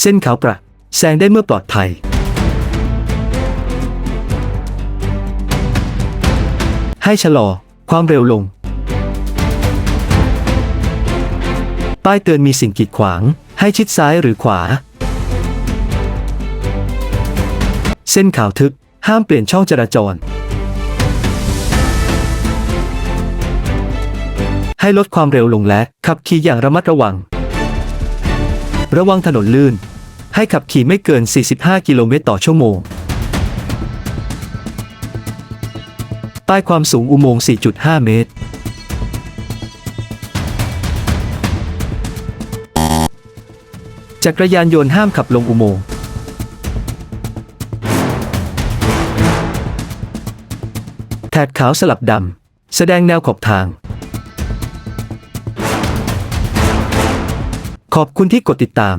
เส้นขาวประแซงได้เมื่อปลอดภัย ให้ชะลอความเร็วลง ป้ายเตือนมีสิ่งกีดขวาง ให้ชิดซ้ายหรือขวา เส้นขาวทึบห้ามเปลี่ยนช่องจราจร ให้ลดความเร็วลงและขับขี่อย่างระมัดระวัง ระวังถนนลื่น ให้ขับขี่ไม่เกิน 45 กิโลเมตรต่อชั่วโมงใต้ความสูงอุโมงค์ 4.5 เมตร จักรยานยนต์ห้ามขับลงอุโมงค์ แถบขาวสลับดำ แสดงแนวขอบทาง ขอบคุณที่กดติดตาม